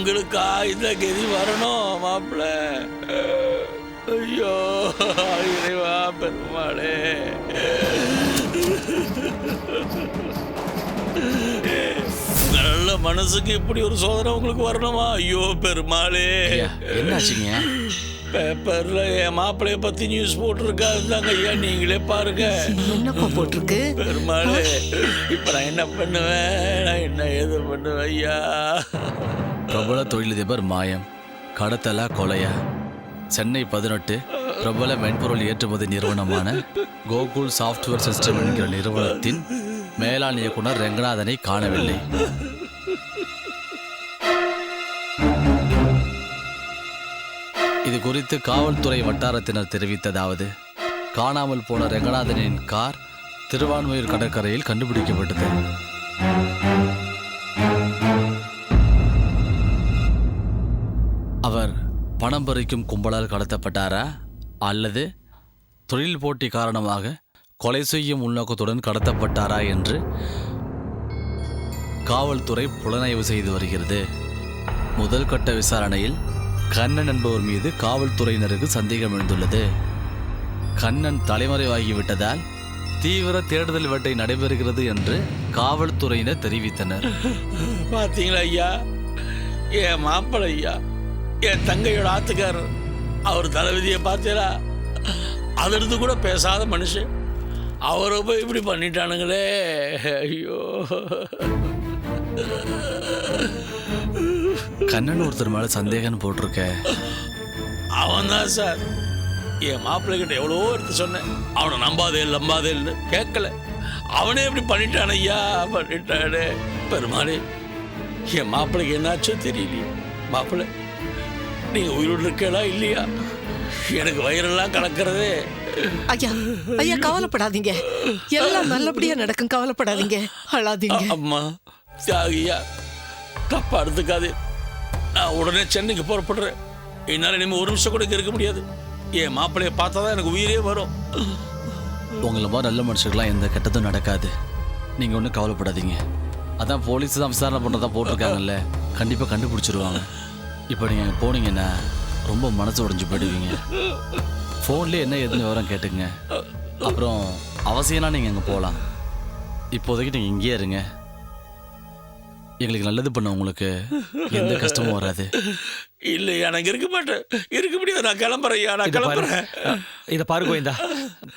உங்களுக்கா இந்த கதி வரணும் மாப்பிள்ள ஐயோ இறைவா பெருமாளே. நல்ல மனசுக்கு இப்படி ஒரு சோதனை உங்களுக்கு வரணுமா? ஐயோ பெருமாளே. என்னாச்சுங்க? பேப்பர்ல என் மாப்பிளைய பத்தி நியூஸ் போட்டிருக்காருந்தாங்க ஐயா நீங்களே பாருங்க. என்னப்பா போட்டிருக்கு? பெருமாளே இப்ப நான் என்ன பண்ணுவேன்? நான் என்ன ஏது பண்ணுவேன் ஐயா? பிரபல தொழிலதிபர் மாயம் கடத்தலா கொலையா? சென்னை பதினெட்டு பிரபல மென்பொருள் ஏற்றுமதி நிறுவனமான கோகுல் சாஃப்ட்வேர் சிஸ்டம் என்கிற நிறுவனத்தின் மேலாண் இயக்குனர் ரெங்கநாதனை காணவில்லை. இது குறித்து காவல்துறை வட்டாரத்தினர் தெரிவித்ததாவது காணாமல் போன ரெங்கநாதனின் கார் திருவான்மையூர் கடற்கரையில் கண்டுபிடிக்கப்பட்டது. அவர் பணம் பறிக்கும் கும்பலால் கடத்தப்பட்டாரா? அல்லது தொழில் போட்டி காரணமாக கொலை செய்யும் உள்நோக்கத்துடன் கடத்தப்பட்டாரா என்று காவல்துறை புலனாய்வு செய்து வருகிறது. முதல் கட்ட விசாரணையில் கண்ணன் என்பவர் மீது காவல்துறையினருக்கு சந்தேகம் எழுந்துள்ளது. கண்ணன் தலைமறைவாகிவிட்டதால் தீவிர தேடுதல் வேட்டை நடைபெறுகிறது என்று காவல்துறையினர் தெரிவித்தனர். பார்த்தீங்களா ஐயா? ஏ மாப்பிள்ளை ஐயா? என் தங்கையோட ஆத்துக்காரர். அவர் தலைவிதியை பார்த்தீங்களா? அதிலிருந்து கூட பேசாத மனுஷன். அவரை போய் இப்படி பண்ணிட்டானுங்களே. ஐயோ. கண்ணன் ஒருத்தர் மேல சந்தேகம் போட்டிருக்க. அவன் தான் சார். என் மாப்பிள்ளை கிட்ட எவ்வளவோ எடுத்து சொன்னேன். அவனை நம்பாதே நம்பாதே இல்லை கேட்கல. அவனே இப்படி பண்ணிட்டான் ஐயா பண்ணிட்டானே. பெருமாளே என் மாப்பிள்ளைக்கு என்னாச்சோ தெரியலையே. மாப்பிள்ளை நீங்க உயிரோடு இருக்கலா இல்லையா? எனக்கு வயிறெல்லாம் கலக்கிறதே. ஐயா ஐயா கவலைப்படாதீங்க. எல்லாம் நல்லபடியா நடக்கும். கவலைப்படாதீங்க. அழாதீங்க. அம்மா தியாகியா தப்பா எடுத்துக்காதே நான் உடனே சென்னைக்கு புறப்படுறேன். என்னால் இனிமேல் ஒரு நிமிஷம் கூட இங்க இருக்க முடியாது. என் மாப்பிள்ளைய பார்த்தா தான் எனக்கு உயிரே வரும். உங்களை மாதிரி நல்ல மனுஷர்களாம் எந்த கெட்டதும் நடக்காது. நீங்கள் ஒன்றும் கவலைப்படாதீங்க. அதான் போலீஸ் தான் விசாரணை பண்ணுறதா போட்டிருக்காங்கல்ல. கண்டிப்பாக கண்டுபிடிச்சிருவாங்க. இப்போ நீங்கள் போனீங்கன்னா ரொம்ப மனசு உடைஞ்சு போயிடுவீங்க. ஃபோன்லேயே என்ன ஏதுன்னு விவரம் கேட்டுங்க அப்புறம் அவசியம்னா நீங்கள் அங்கே போகலாம். இப்போதைக்கு நீங்கள் இங்கேயே இருங்க. எங்களுக்கு நல்லது பண்ண உங்களுக்கு எந்த கஷ்டமும் வராது. இல்லை எனக்கு இருக்க மாட்டேன். இருக்க முடியாது. நான் கிளம்புறேன் ஐயா நான் கிளம்புறேன். இத பாரு கோவிந்தா.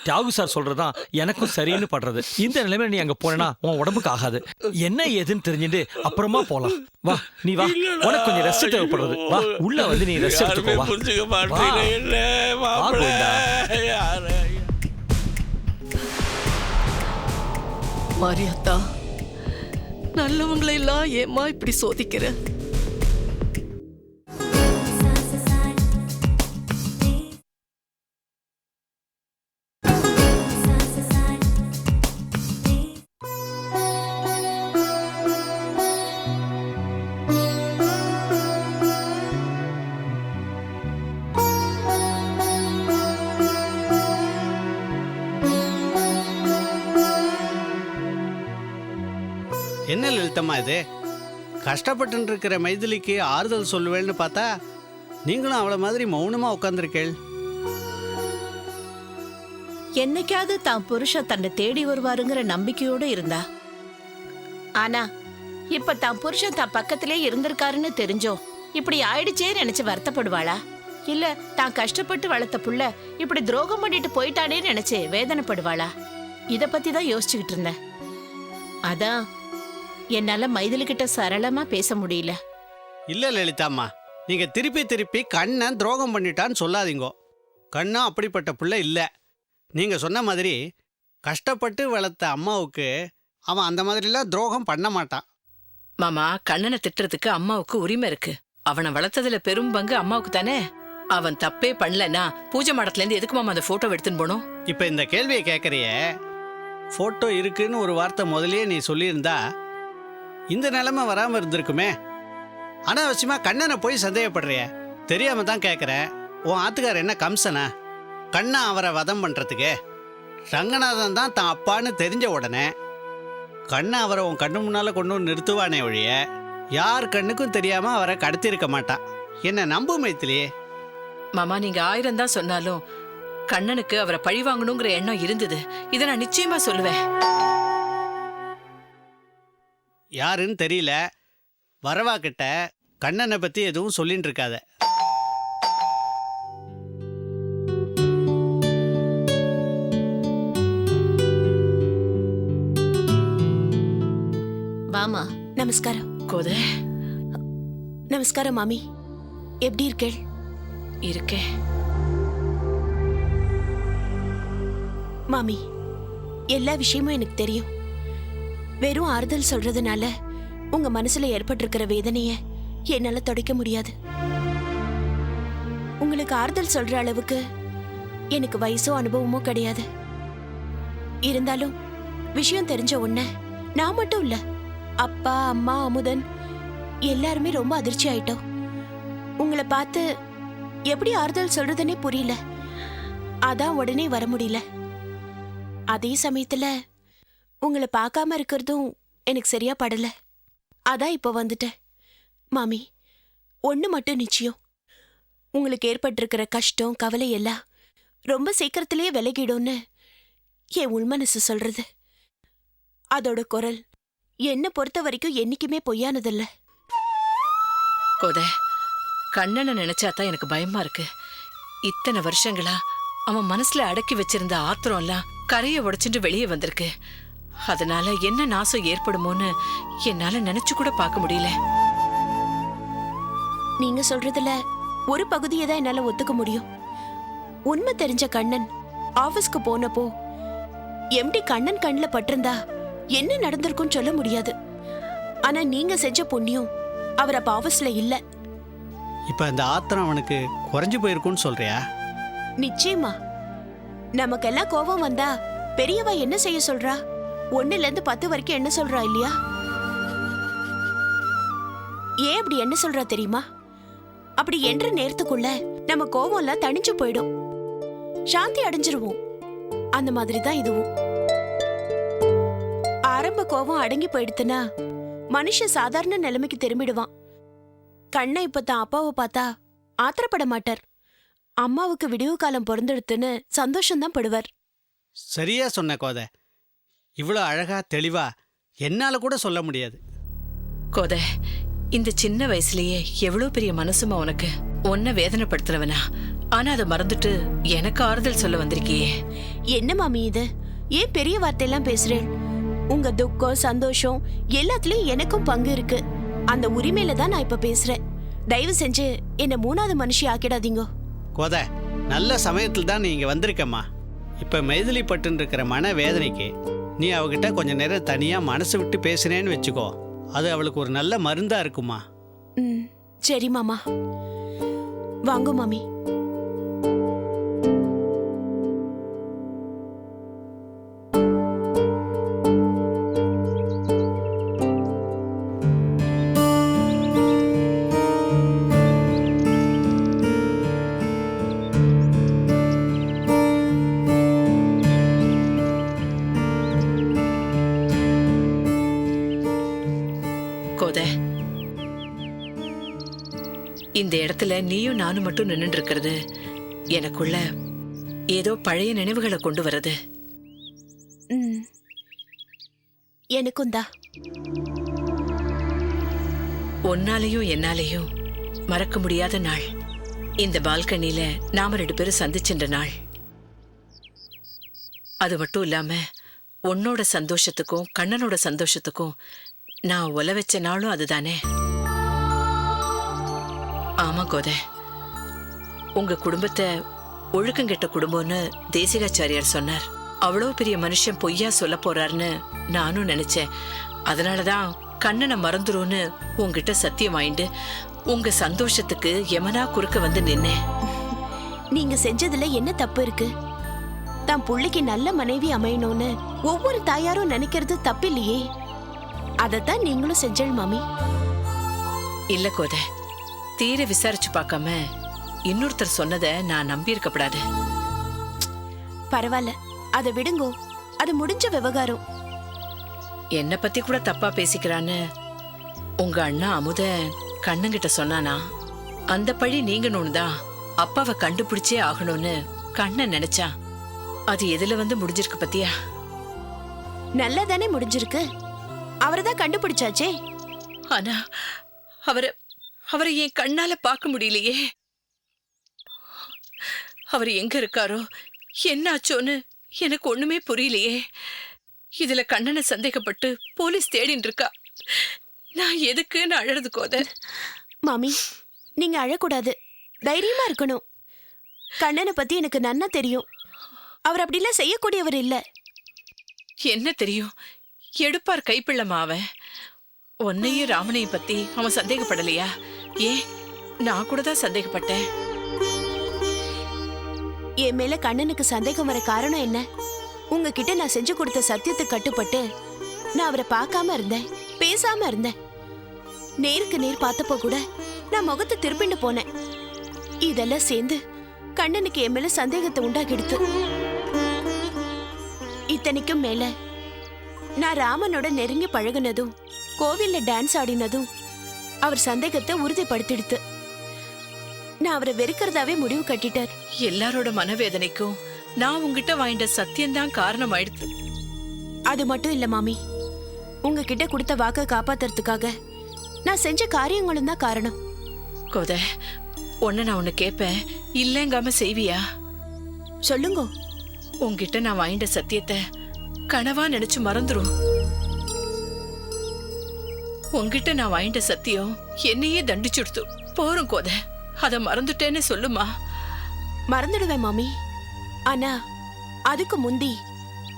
தியாகு சார் சொல்றதுதான் எனக்கும் சரின்னு படுறது. இந்த நிலைமையில நீ அங்க போனா உன் உடம்புக்கு ஆகாது. என்ன ஏதுன்னு தெரிஞ்சுட்டு அப்புறமா போலாம். வா நீ வா. உனக்கு கொஞ்சம் ரெஸ்ட். தேவைப்படுறது வா உள்ள வந்து நீ ரெஸ்ட் எடுத்துக்கோ. வா. புரிஞ்சுக்க. யாரு? மாரியாத்தா நல்லவங்களை எல்லாம் ஏமா இப்படி சோதிக்கிற? ஆறுதல் லலிதம்மா இது? கஷ்டப்பட்டு இருக்கிற மைதிலிக்கு ஆறுதல் சொல்லுவேன்னு பார்த்தா நீங்களும் அவளை மாதிரி மௌனமாக உட்காந்துருக்கேள் என்னைக்காவது தான் புருஷன் தன்னை தேடி வருவாருங்கிற நம்பிக்கையோடு இருந்தா. ஆனா இப்ப தான் புருஷன் தான் பக்கத்திலே இருந்திருக்காருன்னு தெரிஞ்சோ இப்படி ஆயிடுச்சே நினைச்சு வருத்தப்படுவாளா? இல்ல தான் கஷ்டப்பட்டு வளர்த்த புள்ள இப்படி துரோகம் பண்ணிட்டு போயிட்டானே நினைச்சு வேதனைப்படுவாளா? இத பத்தி தான் யோசிச்சுக்கிட்டு இருந்தேன். அதான் என்னால மைதிலி கிட்ட சரளமா பேச முடியல. இல்ல லலிதாம்மா நீங்க திருப்பி திருப்பி கண்ணன் துரோகம் பண்ணிட்டான்னு சொல்லாதீங்கோ. கண்ணன் அப்படிப்பட்ட பிள்ளை இல்லை. நீங்க சொன்ன மாதிரி கஷ்டப்பட்டு வளர்த்த அம்மாவுக்கு அவன் அந்த மாதிரிலாம் துரோகம் பண்ண மாட்டான். மாமா கண்ணனை திட்டுறதுக்கு அம்மாவுக்கு உரிமை இருக்கு. அவனை வளர்த்ததுல பெரும் பங்கு அம்மாவுக்கு தானே? அவன் தப்பே பண்ணலன்னா பூஜை மடத்துல இருந்து எதுக்கு மாமா அந்த போட்டோ எடுத்துன்னு போனோம் இப்போ இந்த கேள்வியை கேட்குறிய ஃபோட்டோ இருக்குன்னு ஒரு வார்த்தை முதல்லயே நீ சொல்லியிருந்தா இந்த நிலைமை வராமல் இருந்திருக்குமே. அனாவசியமாக கண்ணனை போய் சந்தேகப்படுறிய. தெரியாம தான் கேட்குறேன் உன் ஆத்துக்கார் என்ன கம்சனா? கண்ணா அவரை வதம் பண்ணுறதுக்கு ரங்கநாதன் தான் தான் அப்பான்னு தெரிஞ்ச உடனே கண்ணை அவரை உன் கண்ணு முன்னால் கொண்டு வந்து நிறுத்துவானே ஒழிய யார் கண்ணுக்கும் தெரியாமல் அவரை கடத்தியிருக்க மாட்டான் என்ன நம்பு மைத்திலி? மாமா நீங்க ஆயிரம் தான் சொன்னாலும் கண்ணனுக்கு அவரை பழி வாங்கணுங்கிற எண்ணம் இருந்தது. இதை நான் நிச்சயமா சொல்லுவேன். யாருன்னு தெரியல. வரவா கிட்ட கண்ணனை பத்தி எதுவும் சொல்லிட்டு இருக்காத. வாமா நமஸ்காரம். கோதை. நமஸ்காரம் மாமி. எப்படி இருக்கேள்? இருக்கேன். மாமி எல்லா விஷயமும் எனக்கு தெரியும். வெறும் ஆறுதல் சொல்றதுனால உங்க மனசுல ஏற்பட்டிருக்கிற வேதனைய என்னால துடைக்க முடியாது. உங்களுக்கு ஆறுதல் சொல்ற அளவுக்கு எனக்கு வயசோ அனுபவமோ கிடையாது. இருந்தாலும் விஷயம் தெரிஞ்ச உடனே நான் மட்டும் இல்ல அப்பா அம்மா அமுதன் எல்லாருமே ரொம்ப அதிர்ச்சி ஆயிட்டோம். உங்களை பார்த்து எப்படி ஆறுதல் சொல்றதுன்னே புரியல. அதான் உடனே வர முடியல. அதே சமயத்துல உங்களை பார்க்காம இருக்கிறதும் எனக்கு சரியா படல. அதான் இப்ப வந்துட்டேன். மாமி ஒன்று மட்டும் நிச்சயம். உங்களுக்கு ஏற்பட்டிருக்கிற கஷ்டம் கவலை எல்லாம் ரொம்ப சீக்கிரத்திலேயே விலகிடும்னு என் உள்மனசு சொல்றது. அதோட குரல் என்ன பொறுத்த வரைக்கும் என்னைக்குமே பொய்யானதில்ல. கோதை கண்ணனை நினைச்சாதான் எனக்கு பயமா இருக்கு. இத்தனை வருஷங்களா அவன் மனசுல அடக்கி வச்சிருந்த ஆத்திரம் எல்லாம் கரையை உடைச்சிட்டு வெளியே வந்திருக்கு. அதனால என்ன நாசம் ஏற்படுமோன்னு என்னால நினைச்சு கூட பார்க்க முடியல. நீங்க சொல்றதுல ஒரு பகுதியை தான் என்னால ஒத்துக்க முடியும். உண்மை தெரிஞ்ச கண்ணன் ஆபீஸ்க்கு போனப்போ எம்டி கண்ணன் கண்ணுல பட்டிருந்தா என்ன நடந்திருக்கும்னு சொல்ல முடியாது. ஆனா நீங்க செஞ்ச புண்ணியம் அவர் அப்ப ஆபீஸ்ல இல்ல. இப்ப அந்த ஆத்திரம் அவனுக்கு குறைஞ்சு போயிருக்குன்னு சொல்றியா? நிச்சயமா. நமக்கெல்லாம் கோபம் வந்தா பெரியவா என்ன செய்ய சொல்றா? ஒன்னுல இருந்து பத்து வரைக்கும் என்ன சொல்றா இல்லையா? ஏன் அப்படி என்ன சொல்றா தெரியுமா? அப்படி என்ற நேரத்துக்குள்ள நம்ம கோபம் எல்லாம் தணிஞ்சு போயிடும். சாந்தி அடைஞ்சிருவோம். அந்த மாதிரி தான் இதுவும். ஆரம்ப கோபம் அடங்கி போயிடுத்துனா மனுஷன் சாதாரண நிலைமைக்கு திரும்பிடுவான். கண்ணை இப்ப தான் அப்பாவை பார்த்தா ஆத்திரப்பட மாட்டார். அம்மாவுக்கு விடிவு காலம் பொருந்தெடுத்துன்னு சந்தோஷம்தான் படுவார். சரியா சொன்ன கோதை. இவ்வளோ அழகா தெளிவா என்னால கூட சொல்ல முடியாது. கோதை இந்த சின்ன வயசுலயே எவ்வளவு பெரிய மனசுமா உனக்கு? உன்னை வேதனைப்படுத்துறவனா? ஆனா அதை மறந்துட்டு எனக்கு ஆறுதல் சொல்ல வந்திருக்கியே. என்ன மாமி இது? ஏன் பெரிய வார்த்தையெல்லாம் பேசுறேன் உங்க துக்கம் சந்தோஷம் எல்லாத்துலயும் எனக்கும் பங்கு இருக்கு. அந்த உரிமையில தான் நான் இப்ப பேசுறேன். தயவு செஞ்சு என்ன மூணாவது மனுஷி ஆக்கிடாதீங்க. கோதை நல்ல சமயத்தில் தான் நீ இங்கே வந்திருக்கம்மா. இப்போ மைதிலி பட்டுன்னு இருக்கிற மன வேதனைக்கு நீ அவகிட்ட கொஞ்ச நேரம் தனியாக மனசு விட்டு பேசுனேன்னு வச்சுக்கோ. அது அவளுக்கு ஒரு நல்ல மருந்தா இருக்குமா? ம் சரி மாமா. வாங்க மாமி. இந்த இடத்துல நீயும் நானும் மட்டும் நின்னுட்டு இருக்கிறது எனக்குள்ள ஏதோ பழைய நினைவுகளை கொண்டு வருது எனக்கும் தான் ஒன்னாலையும் என்னாலையும் மறக்க முடியாத நாள். இந்த பால்கனில நாம ரெண்டு பேரும் சந்திச்சின்ற நாள். அது மட்டும் இல்லாம உன்னோட சந்தோஷத்துக்கும் கண்ணனோட சந்தோஷத்துக்கும் நான் ஒல வச்ச நாளும் அதுதானே. ஆமா கோதை. உங்க குடும்பத்தை ஒழுக்கங்கெட்ட குடும்பம்னு தேசிகாச்சாரியார் சொன்னார். அவ்வளோ பெரிய மனுஷன் பொய்யா சொல்ல போறாருன்னு நானும் நினைச்சேன். அதனாலதான் கண்ணனை மறந்துரும்னு உங்ககிட்ட சத்தியம் வாங்கிட்டு உங்க சந்தோஷத்துக்கு எமனா குறுக்க வந்து நின்னேன். நீங்க செஞ்சதுல என்ன தப்பு இருக்கு? தான் புள்ளைக்கு நல்ல மனைவி அமையணும்னு ஒவ்வொரு தாயாரும் நினைக்கிறது தப்பில்லையே. அதத்தான் நீங்களும் செஞ்சல் மாமி. இல்ல கோதை. தீர விசாரிச்சு பார்க்காம இன்னொருத்தர் சொன்னதை நான் நம்பி இருக்கப்படாது பரவாயில்ல அதை விடுங்கோ. அது முடிஞ்ச விவகாரம். என்னை பத்தி கூட தப்பா பேசிக்கிறான்னு உங்க அண்ணா அமுத கண்ணங்கிட்ட சொன்னானா? அந்த பழி நீங்கணும்னு தான் அப்பாவை கண்டுபிடிச்சே ஆகணும்னு கண்ணன் நினைச்சா? அது எதுல வந்து முடிஞ்சிருக்கு பத்தியா? நல்லா தானே முடிஞ்சிருக்கு. அவரை தான் கண்டுபிடிச்சாச்சே. ஆனா அவரை அவரை என் கண்ணால பார்க்க முடியலையே. அவர் எங்க இருக்காரோ என்னாச்சோன்னு எனக்கு ஒண்ணுமே புரியலையே. இதுல கண்ணனை சந்தேகப்பட்டு போலீஸ் தேடின்னு இருக்கா. நான் எதுக்குன்னு அழறது கோத. மாமி நீங்க அழக்கூடாது. தைரியமா இருக்கணும். கண்ணனை பத்தி எனக்கு நன்னா தெரியும். அவர் அப்படிலாம் செய்யக்கூடியவர் இல்ல. என்ன தெரியும்? எடுப்பார் கைப்பிள்ளமா அவன் உன்னையும் ராமனையும் பத்தி அவன் சந்தேகப்படலையா? ஏன் நான் கூட தான் சந்தேகப்பட்டேன். என் மேல கண்ணனுக்கு சந்தேகம் வர காரணம் என்ன? உங்ககிட்ட நான் செஞ்சு கொடுத்த சத்தியத்துக்கு கட்டுப்பட்டு நான் அவரை பார்க்காம இருந்தேன் பேசாம இருந்தேன். நேருக்கு நேர் பார்த்தப்போ கூட நான் முகத்தை திருப்பிண்டு போனேன். இதெல்லாம் சேர்ந்து கண்ணனுக்கு என் மேல சந்தேகத்தை உண்டாக்கிடுத்து. இத்தனைக்கும் மேல நான் ராமனோட நெருங்கி பழகுனதும் கோவில்ல டான்ஸ் ஆடினதும் அவர் சந்தேகத்தை உறுதிப்படுத்திடுத்து. நான் அவரை வெறுக்கிறதாவே முடிவு கட்டிட்டார். எல்லாரோட மனவேதனைக்கும் நான் உங்ககிட்ட வாங்கிட்ட சத்தியம்தான் காரணம் ஆயிடுத்து அது மட்டும் இல்ல மாமி. உங்ககிட்ட கொடுத்த வாக்க காப்பாத்துறதுக்காக நான் செஞ்ச காரியங்களும் தான் காரணம். கோத உன்னை நான் ஒன்னு கேட்பேன் இல்லைங்காம செய்வியா? சொல்லுங்க. உன்கிட்ட நான் வாங்கிட்ட சத்தியத்தை கனவா நினைச்சு மறந்துரும். உங்ககிட்ட நான் வாங்கிட்ட சத்தியம் என்னையே தண்டிச்சுடுத்து. போரும் கோத. அத மறந்துட்டேன்னு சொல்லுமா? மறந்துடுவேன் மாமி. ஆனா அதுக்கு முந்தி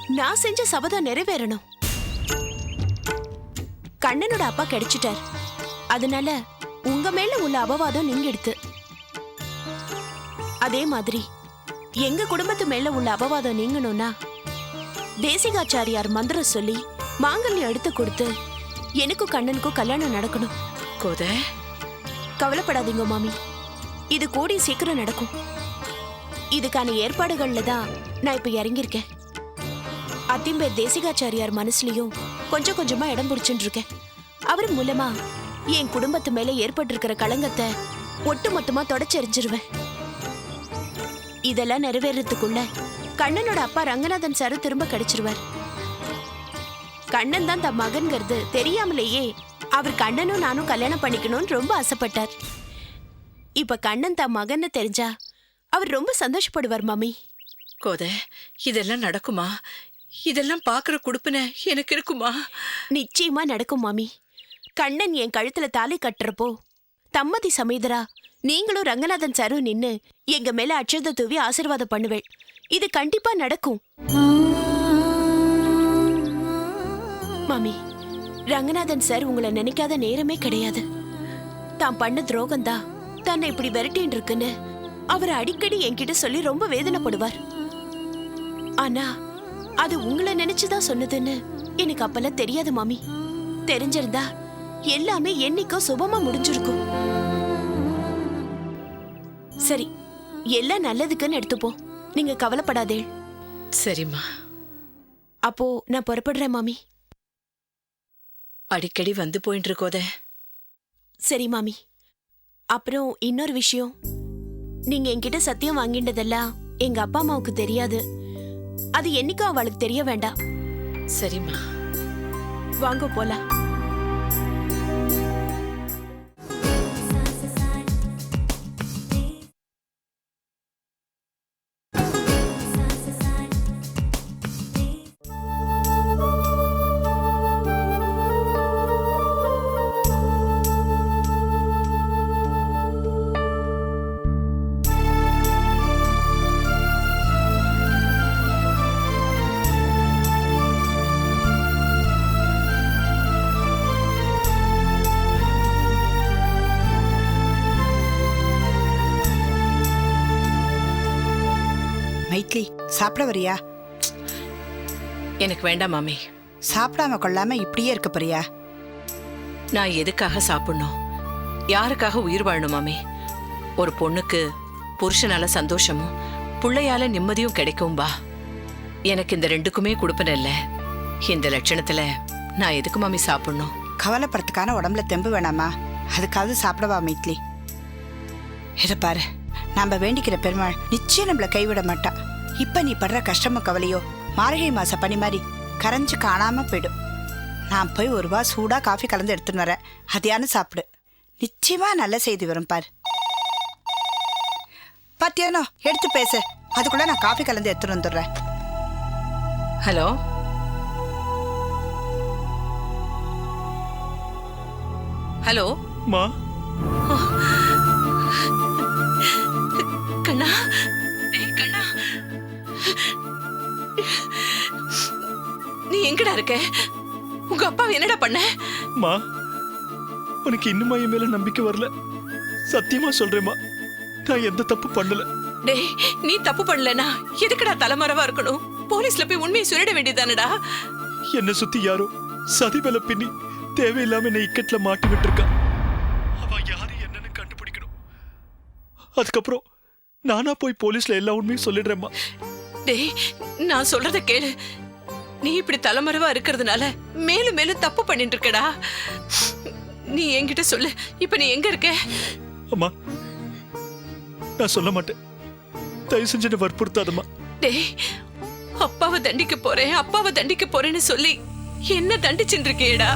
நான் செஞ்ச சபதம் நிறைவேறணும். கண்ணனோட அப்பா கிடைச்சிட்டார். அதனால உங்க மேல உள்ள அபவாதம் நீங்கிடுத்து. அதே மாதிரி எங்க குடும்பத்து மேல உள்ள அபவாதம் நீங்கணும்னா தேசிகாச்சாரியார் மந்திரம் சொல்லி மாங்கல்யம் எடுத்து கொடுத்து எனக்கும் கண்ணனுக்கும் கல்யாணம் நடக்கணும். கோத. கவலைப்படாதீங்க மாமி. இது கூடி சீக்கிரம் நடக்கும். இதுக்கான ஏற்பாடுகள்ல தான் நான் இப்ப இறங்கியிருக்கேன். அத்திம்பேர் தேசிகாச்சாரியார் மனசுலயும் கொஞ்சம் கொஞ்சமா இடம் பிடிச்சுட்டு இருக்கேன் அவர் மூலமா என் குடும்பத்து மேல ஏற்பட்டிருக்கிற களங்கத்தை ஒட்டு மொத்தமா தொடச்செறிஞ்சிருவேன். இதெல்லாம் நிறைவேறதுக்குள்ள கண்ணனோட அப்பா ரங்கநாதன் சாரு திரும்ப கிடைச்சிருவார். கண்ணன் தான் தன் மகன்கிறது. தெரியாமலேயே அவர் கண்ணனும் நானும் கல்யாணம் பண்ணிக்கணும்னு ரொம்ப ஆசைப்பட்டார். இப்ப கண்ணன் தன் மகன்னு தெரிஞ்சா அவர் ரொம்ப சந்தோஷப்படுவார் மாமி கோத இதெல்லாம் நடக்குமா? இதெல்லாம் பாக்குற குடுப்பின எனக்கு இருக்குமா? நிச்சயமா நடக்கும் மாமி கண்ணன் என் கழுத்துல தாலி கட்டுறப்போ தம்மதி சமேதரா நீங்களும் ரங்கநாதன் சாரும் நின்னு எங்க மேல அட்சத தூவி ஆசீர்வாதம் பண்ணுவேள். இது கண்டிப்பா நடக்கும். மாமி ரங்கநாதன் சார் உங்களை நினைக்காத நேரமே கிடையாது. தான் பண்ண துரோகம் தான் தன்னை இப்படி விரட்டின்னு இருக்குன்னு அவர் அடிக்கடி என்கிட்ட சொல்லி ரொம்ப வேதனைப்படுவார். ஆனா அது உங்களை நினைச்சுதான் சொன்னதுன்னு எனக்கு அப்பெல்லாம் தெரியாது மாமி. தெரிஞ்சிருந்தா எல்லாமே என்னைக்கோ சுபமா முடிஞ்சிருக்கும். சரி எல்லாம் நல்லதுக்குன்னு எடுத்துப்போம். நீங்க கவலைப்படாதே. சரிம்மா. அப்போ நான் புறப்படுறேன் மாமி. அடிக்கடி வந்து போயிட்டு இருக்கோத சரி மாமி. அப்புறம் இன்னொரு விஷயம். நீங்க என்கிட்ட சத்தியம் வாங்கிட்டதெல்லாம் எங்க அப்பா அம்மாவுக்கு தெரியாது. அது என்னைக்கும் அவளுக்கு தெரிய வேண்டாம். சரிம்மா. வாங்க போலாம். மைத்லி சாப்பிட வரியா எனக்கு வேண்டாம் மாமி. சாப்பிடாம கொள்ளாம இப்படியே இருக்க போறியா? நான் எதுக்காக சாப்பிடணும்? யாருக்காக உயிர் வாழணும் மாமி? ஒரு பொண்ணுக்கு புருஷனால சந்தோஷமும் புள்ளையால நிம்மதியும் கிடைக்கும் பா எனக்கு இந்த ரெண்டுக்குமே கொடுப்பன இல்ல. இந்த லட்சணத்துல நான் எதுக்கு மாமி சாப்பிடணும்? கவலைப்படுறதுக்கான உடம்புல தெம்பு வேணாமா? அதுக்காவது சாப்பிடவா மைத்லி? இதை பாரு. நாம வேண்டிக்கிற பெருமாள் நிச்சயம் நம்மள கைவிட மாட்டா. இப்ப நீ படுற கஷ்டமும் கவலையோ மார்கழி மாச பனி மாதிரி கரைஞ்சு காணாம போயிடும். நான் போய் ஒரு வா சூடா காஃபி கலந்து எடுத்துன்னு வரேன். அதையான சாப்பிடு. நிச்சயமா நல்ல செய்தி வரும் பாரு. பாத்தியானோ எடுத்து பேசு. அதுக்குள்ள நான் காஃபி கலந்து எடுத்துட்டு வந்துடுறேன். ஹலோ? ஹலோ? மா? கண்ணா. கண்ணா. நீ எங்கடா இருக்க? உங்க அப்பா என்னடா பண்ண? மா உனக்கு இன்னுமா என் மேல நம்பிக்கை வரல? சத்தியமா சொல்றேம்மா நான் எந்த தப்பு பண்ணல. டேய் நீ தப்பு பண்ணலனா எதுக்குடா தலைமறைவா இருக்கணும்? போலீஸ்ல போய் உண்மையை சொல்லிட வேண்டியதானடா என்னை சுத்தி யாரோ சதி வேலை பின்னி தேவையில்லாம என்னை இக்கட்ல மாட்டி விட்டுருக்கா. அவ யாரு என்னன்னு கண்டுபிடிக்கணும். அதுக்கப்புறம் நானா போய் போலீஸ்ல எல்லா உண்மையும் சொல்லிடுறேம்மா. டேய் நான் சொல்றத கேளு. நீ இப்படி தலைமறைவா இருக்கிறதுனால மேலும் மேலும் தப்பு பண்ணிட்டு இருக்கடா நீ என்கிட்ட சொல்லு இப்ப நீ எங்க இருக்க? அம்மா நான் சொல்ல மாட்டேன். தயவு செஞ்சு என்னை வற்புறுத்தாதம்மா. டேய் அப்பாவை தண்டிக்க போறேன் அப்பாவை தண்டிக்க போறேன்னு சொல்லி என்ன தண்டிச்சுட்டு இருக்கேடா